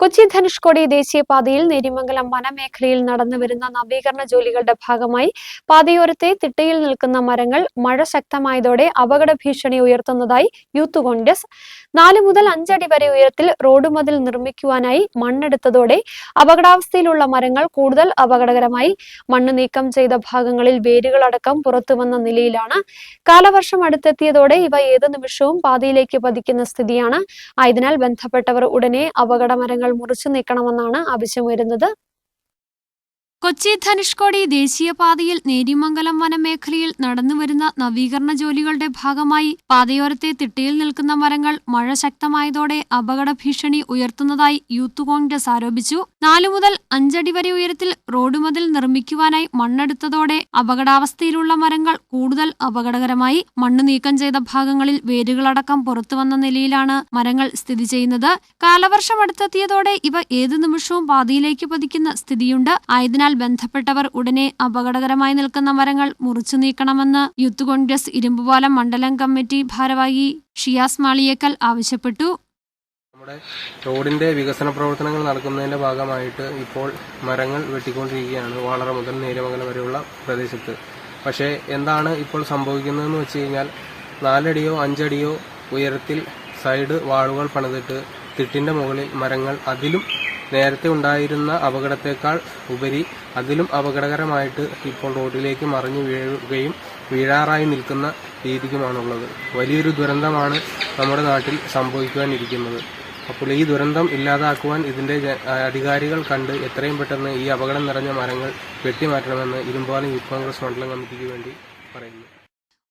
കൊച്ചി ധനുഷ്കോടി ദേശീയപാതയിൽ നേരിമംഗലം വനമേഖലയിൽ നടന്നുവരുന്ന നവീകരണ ജോലികളുടെ ഭാഗമായി പാതയോരത്തെ തിട്ടയിൽ നിൽക്കുന്ന മരങ്ങൾ മഴ ശക്തമായതോടെ അപകട ഭീഷണി ഉയർത്തുന്നതായി യൂത്ത് കോൺഗ്രസ്. നാല് മുതൽ അഞ്ചടി വരെ ഉയരത്തിൽ റോഡ് മതിൽ നിർമ്മിക്കുവാനായി മണ്ണെടുത്തതോടെ അപകടാവസ്ഥയിലുള്ള മരങ്ങൾ കൂടുതൽ അപകടകരമായി. മണ്ണ് നീക്കം ചെയ്ത ഭാഗങ്ങളിൽ വേരുകളടക്കം പുറത്തുവന്ന നിലയിലാണ്. കാലവർഷം അടുത്തെത്തിയതോടെ ഇവ ഏത് നിമിഷവും പാതയിലേക്ക് പതിക്കുന്ന സ്ഥിതിയാണ്. ആയതിനാൽ ബന്ധപ്പെട്ടവർ ഉടനെ അപകട മരങ്ങൾ മുറിച്ചു നീക്കണമെന്നാണ് ആവശ്യമുയരുന്നത് കൊച്ചി ധനുഷ്കോടി ദേശീയപാതയിൽ നേരിമംഗലം വനമേഖലയിൽ നടന്നുവരുന്ന നവീകരണ ജോലികളുടെ ഭാഗമായി പാതയോരത്തെ തിട്ടയിൽ നിൽക്കുന്ന മരങ്ങൾ മഴ ശക്തമായതോടെ അപകട ഭീഷണി ഉയർത്തുന്നതായി യൂത്ത് കോൺഗ്രസ് ആരോപിച്ചു. നാലു മുതൽ അഞ്ചടി വരെ ഉയരത്തിൽ റോഡ് മതിൽ നിർമ്മിക്കുവാനായി മണ്ണെടുത്തതോടെ അപകടാവസ്ഥയിലുള്ള മരങ്ങൾ കൂടുതൽ അപകടകരമായി. മണ്ണ് നീക്കം ചെയ്ത ഭാഗങ്ങളിൽ വേരുകളടക്കം പുറത്തുവന്ന നിലയിലാണ് മരങ്ങൾ സ്ഥിതി ചെയ്യുന്നത്. കാലവർഷം അടുത്തെത്തിയതോടെ ഇവ ഏതു നിമിഷവും പാതയിലേക്ക് പതിക്കുന്ന സ്ഥിതിയുണ്ട്. ആയതിനാൽ ബന്ധപ്പെട്ടവർ ഉടനെ അപകടകരമായി നിൽക്കുന്ന മരങ്ങൾ മുറിച്ചു നീക്കണമെന്ന് യൂത്ത് കോൺഗ്രസ് ഇരുമ്പുപാലം മണ്ഡലം കമ്മിറ്റി ഭാരവാഹി ഷിയാസ് മാളിയേക്കൽ ആവശ്യപ്പെട്ടു. നമ്മുടെ റോഡിന്റെ വികസന പ്രവർത്തനങ്ങൾ നടക്കുന്നതിന്റെ ഭാഗമായിട്ട് ഇപ്പോൾ മരങ്ങൾ വെട്ടിക്കൊണ്ടിരിക്കുകയാണ് വാളറ മുതൽ നേരമംഗലം വരെയുള്ള പ്രദേശത്ത്. പക്ഷേ എന്താണ് ഇപ്പോൾ സംഭവിക്കുന്നതെന്ന് വെച്ച് കഴിഞ്ഞാൽ നാലടിയോ അഞ്ചടിയോ ഉയരത്തിൽ സൈഡ് വാളുകൾ പണിതിട്ട് തിട്ടിന്റെ മുകളിൽ മരങ്ങൾ അതിലും നേരത്തെ ഉണ്ടായിരുന്ന അപകടത്തെക്കാൾ ഉപരി അതിലും അപകടകരമായിട്ട് ഇപ്പോൾ റോഡിലേക്ക് മറിഞ്ഞു വീഴുകയും വീഴാറായി നിൽക്കുന്ന രീതിക്കുമാണുള്ളത്. വലിയൊരു ദുരന്തമാണ് നമ്മുടെ നാട്ടിൽ സംഭവിക്കുവാനിരിക്കുന്നത്. അപ്പോൾ ഈ ദുരന്തം ഇല്ലാതാക്കുവാൻ ഇതിന്റെ അധികാരികൾ കണ്ട് എത്രയും പെട്ടെന്ന് ഈ അപകടം നിറഞ്ഞ മരങ്ങൾ വെട്ടിമാറ്റണമെന്ന് ഇരുമ്പാലം യൂത്ത് കോൺഗ്രസ് മണ്ഡലം കമ്മിറ്റിക്ക് വേണ്ടി പറയുന്നു.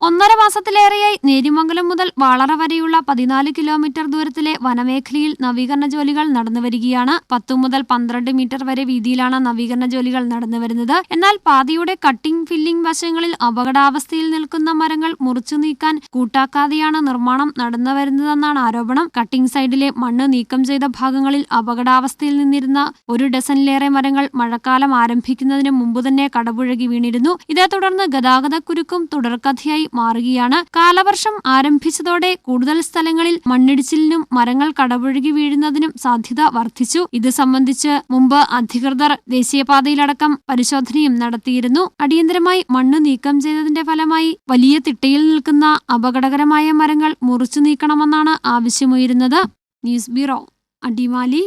ഒന്നര മാസത്തിലേറെയായി നേരിമംഗലം മുതൽ വാളറ വരെയുള്ള പതിനാല് കിലോമീറ്റർ ദൂരത്തിലെ വനമേഖലയിൽ നവീകരണ ജോലികൾ നടന്നുവരികയാണ് പത്തു മുതൽ പന്ത്രണ്ട് മീറ്റർ വരെ വീതിയിലാണ് നവീകരണ ജോലികൾ നടന്നുവരുന്നത് എന്നാൽ പാതയുടെ കട്ടിംഗ് ഫില്ലിംഗ് വശങ്ങളിൽ അപകടാവസ്ഥയിൽ നിൽക്കുന്ന മരങ്ങൾ മുറിച്ചു നീക്കാൻ കൂട്ടാക്കാതെയാണ് നിർമ്മാണം നടന്നുവരുന്നതെന്നാണ് ആരോപണം. കട്ടിംഗ് സൈഡിലെ മണ്ണ് നീക്കം ചെയ്ത ഭാഗങ്ങളിൽ അപകടാവസ്ഥയിൽ നിന്നിരുന്ന ഒരു ഡസനിലേറെ മരങ്ങൾ മഴക്കാലം ആരംഭിക്കുന്നതിന് മുമ്പ് തന്നെ കടപുഴകി വീണിരുന്നു. ഇതേ തുടർന്ന് ഗതാഗതക്കുരുക്കും തുടർക്കഥയായി മാറുകയാണ്. കാലവർഷം ആരംഭിച്ചതോടെ കൂടുതൽ സ്ഥലങ്ങളിൽ മണ്ണിടിച്ചിലിനും മരങ്ങൾ കടപുഴകി വീഴുന്നതിനും സാധ്യത വർദ്ധിച്ചു. ഇത് സംബന്ധിച്ച് മുമ്പ് അധികൃതർ ദേശീയപാതയിലടക്കം പരിശോധനയും നടത്തിയിരുന്നു. അടിയന്തരമായി മണ്ണ് നീക്കം ചെയ്തതിന്റെ ഫലമായി വലിയ തിട്ടയിൽ നിൽക്കുന്ന അപകടകരമായ മരങ്ങൾ മുറിച്ചു നീക്കണമെന്നാണ് ആവശ്യമുയരുന്നത്. News bureau Adimali.